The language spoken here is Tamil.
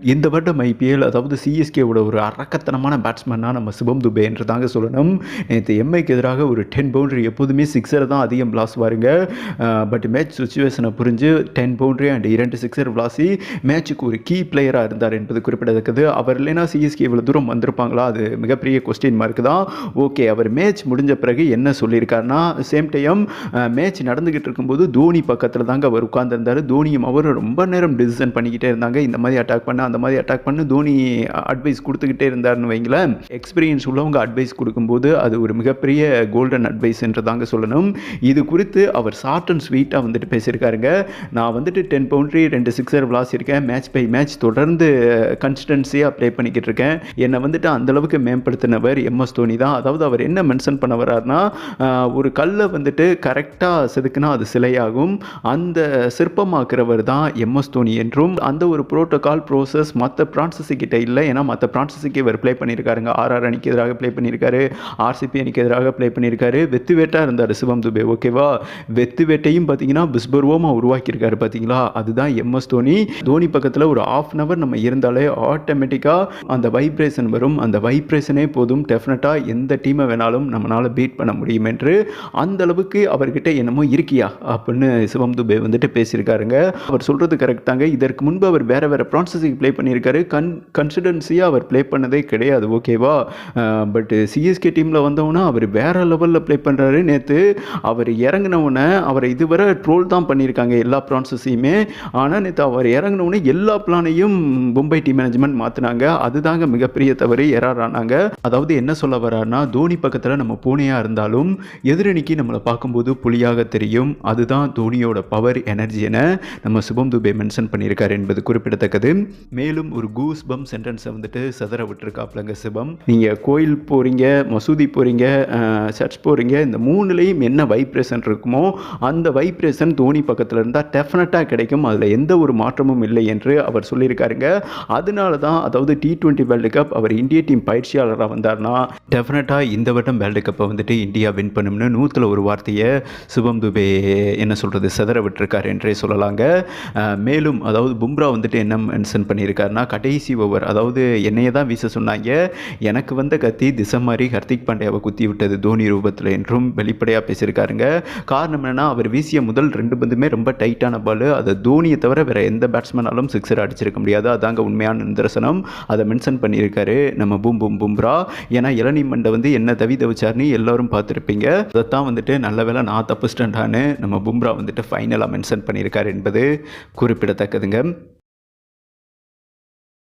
இந்த வருடம் ஐபிஎல் அதாவது சிஎஸ்கேவோட ஒரு அரக்கத்தனமான பேட்ஸ்மேனாக நம்ம சிவம் துபே என்று தாங்க சொல்லணும். நேற்று எம்ஐக்கு எதிராக ஒரு டென் பவுண்டரி எப்போதுமே சிக்ஸர் தான் அதிகம் பிளாஸ் வாருங்க. பட் மேட்ச் சுச்சுவேஷனை புரிஞ்சு டென் பவுண்டரி அண்ட் இரண்டு சிக்ஸர் விளாசி மேட்சுக்கு ஒரு கீ பிளேயராக இருந்தார் என்பது குறிப்பிடத்தக்கது. அவர் இல்லைன்னா சிஎஸ்கே இவ்வளோ தூரம் வந்திருப்பாங்களா? அது மிகப்பெரிய கொஸ்டின் மார்க் தான். ஓகே அவர் மேட்ச் முடிஞ்ச பிறகு என்ன சொல்லியிருக்காருன்னா சேம் டைம் மேட்ச் நடந்துக்கிட்டு இருக்கும்போது தோனி பக்கத்தில் தாங்க அவர் உட்கார்ந்துருந்தார். தோனியும் அவரும் ரொம்ப நேரம் டிசிஷன் பண்ணிக்கிட்டே இருந்தாங்க. இந்த மாதிரி அட்டாக் பண்ண அந்த மாதிரி அட்டாக் பண்ணி. தோனி அட்வைஸ் கொடுத்துக்கிட்டே இருந்தாருன்னு வைங்களேன். எக்ஸ்பீரியன்ஸ் உள்ளவங்க அட்வைஸ் கொடுக்கும்போது அது ஒரு மிகப்பெரிய கோல்டன் அட்வைஸ் என்று தாங்க சொல்லணும். இது குறித்து அவர் ஷார்ட் அண்ட் ஸ்வீட்டாக வந்துட்டு பேசியிருக்காருங்க. நான் வந்துட்டு டென் பவுண்ட்ரி ரெண்டு சிக்ஸர் விளாசிருக்கேன் மேட்ச் பை மேட்ச் தொடர்ந்து கன்சிஸ்டன்சியாக ப்ளே பண்ணிக்கிட்டு இருக்கேன். என்னை வந்துட்டு அந்தளவுக்கு மேம்படுத்தினவர் எம்எஸ் தோனி தான். அதாவது அவர் என்ன மென்ஷன் பண்ண வர்றாருன்னா ஒரு கல்லை வந்துட்டு கரெக்டாக செதுக்குனா அது சிலையாகும். அந்த சிற்பமாக்குறவர் தான் எம்எஸ் தோனி என்றும் அந்த ஒரு ப்ரோட்டோகால் ப்ரோஸ் ப்ரோசஸ் மற்ற பிரான்சஸிக்கிட்ட இல்லை. ஏன்னா மற்ற பிரான்சஸிக்கு இவர் ப்ளே பண்ணியிருக்காருங்க. ஆர்ஆர் அணிக்கு எதிராக ப்ளே பண்ணியிருக்காரு. ஆர்சிபி அணிக்கு எதிராக ப்ளே பண்ணியிருக்காரு. வெத்து வேட்டாக இருந்தார் சிவம் துபே ஓகேவா வெத்து வேட்டையும் பார்த்தீங்கன்னா பிஸ்பர்வோமாக உருவாக்கியிருக்காரு பார்த்தீங்களா? அதுதான் எம்எஸ் தோனி. தோனி பக்கத்தில் ஒரு ஆஃப் அன் அவர் நம்ம இருந்தாலே ஆட்டோமேட்டிக்காக அந்த வைப்ரேஷன் வரும். அந்த வைப்ரேஷனே போதும். டெஃபினட்டாக எந்த டீமை வேணாலும் நம்மளால் பீட் பண்ண முடியும் என்று அந்த அளவுக்கு அவர்கிட்ட என்னமோ இருக்கியா? அப்படின்னு சிவம் துபே வந்துட்டு பேசியிருக்காருங்க. அவர் சொல்கிறது கரெக்ட் தாங்க. இதற்கு முன்பு அவர் வேறு வேறு ப்ரான்சஸுக்கு ப்ளே பண்ணியிருக்காரு. கன் கன்சிடன்சியாக அவர் ப்ளே பண்ணதே கிடையாது ஓகேவா பட் சிஎஸ்கே டீமில் வந்தவொன்னே அவர் வேறு லெவலில் ப்ளே பண்ணுறாரு நேற்று அவர் இறங்கினவுடனே அவரை இதுவரை ட்ரோல் தான் பண்ணியிருக்காங்க எல்லா ப்ரான்சஸையுமே ஆனால் நேற்று அவர் இறங்கினவுடனே எல்லா பிளானையும் மும்பை டீம் மேனேஜ்மெண்ட் மாற்றினாங்க அதுதாங்க மிகப்பெரிய தவறு எரார் ஆனாங்க. அதாவது என்ன சொல்ல வர்றாருன்னா தோனி பக்கத்தில் நம்ம பூனையாக இருந்தாலும் எதிரணிக்கு நம்மளை பார்க்கும்போது புலியாக தெரியும். அதுதான் தோனியோட பவர் எனர்ஜி என நம்ம சுபம் துபே மென்ஷன் பண்ணியிருக்காரு என்பது குறிப்பிடத்தக்கது. மேலும் ஒரு கூஸ் பம் சென்டென்ஸை வந்துட்டு சதற விட்டுருக்காப்லங்க சிவம் நீங்கள் கோயில் போகிறீங்க மசூதி போகிறீங்க சர்ச் போகிறீங்க இந்த மூணுலேயும் என்ன வைப்ரேஷன் இருக்குமோ அந்த வைப்ரேஷன் தோனி பக்கத்தில் இருந்தால் டெஃபினட்டாக கிடைக்கும். அதில் எந்த ஒரு மாற்றமும் இல்லை என்று அவர் சொல்லியிருக்காருங்க. அதனால தான் அதாவது டி டுவெண்ட்டி வேர்ல்டு கப் அவர் இந்திய டீம் பயிற்சியாளராக வந்தார்னா டெஃபினட்டாக இந்த வட்டம் வேர்ல்டு கப்பை வந்துட்டு இந்தியா வின் பண்ணும்னு நூற்றில் ஒரு வார்த்தையை சிவம் துபே என்ன சொல்கிறது செதற விட்டுருக்காரு என்றே சொல்லலாங்க. மேலும் அதாவது பும்ரா வந்துட்டு என்ன மென்ஷன் பண்ணியிருக்காருன்னா கடைசி ஓவர். அதாவது என்னையை தான் வீச சொன்னாங்க. எனக்கு வந்த கத்தி திசை மாதிரி ஹர்திக் பாண்டியாவை குத்தி விட்டது தோனி ரூபத்தில் என்றும் வெளிப்படையாக பேசியிருக்காருங்க. காரணம் என்னென்னா அவர் வீசிய முதல் ரெண்டு பந்துமே ரொம்ப டைட்டான பால். அதை தோனியை தவிர வேறு எந்த பேட்ஸ்மேனாலும் சிக்ஸர் அடிச்சிருக்க முடியாது. அதாங்க உண்மையான நிதர்சனம். அதை மென்ஷன் பண்ணியிருக்காரு நம்ம பூம் பூம் பும்ரா. ஏன்னா இளநீ மண்டை வந்து என்ன தவி தவிச்சார்னு எல்லோரும் பார்த்துருப்பீங்க. அதைத்தான் வந்துட்டு நல்ல வேலை நான் தப்பு ஸ்டண்டான்னு நம்ம பும்ரா வந்துட்டு ஃபைனலாக மென்ஷன் பண்ணியிருக்காரு என்பது குறிப்பிடத்தக்கதுங்க.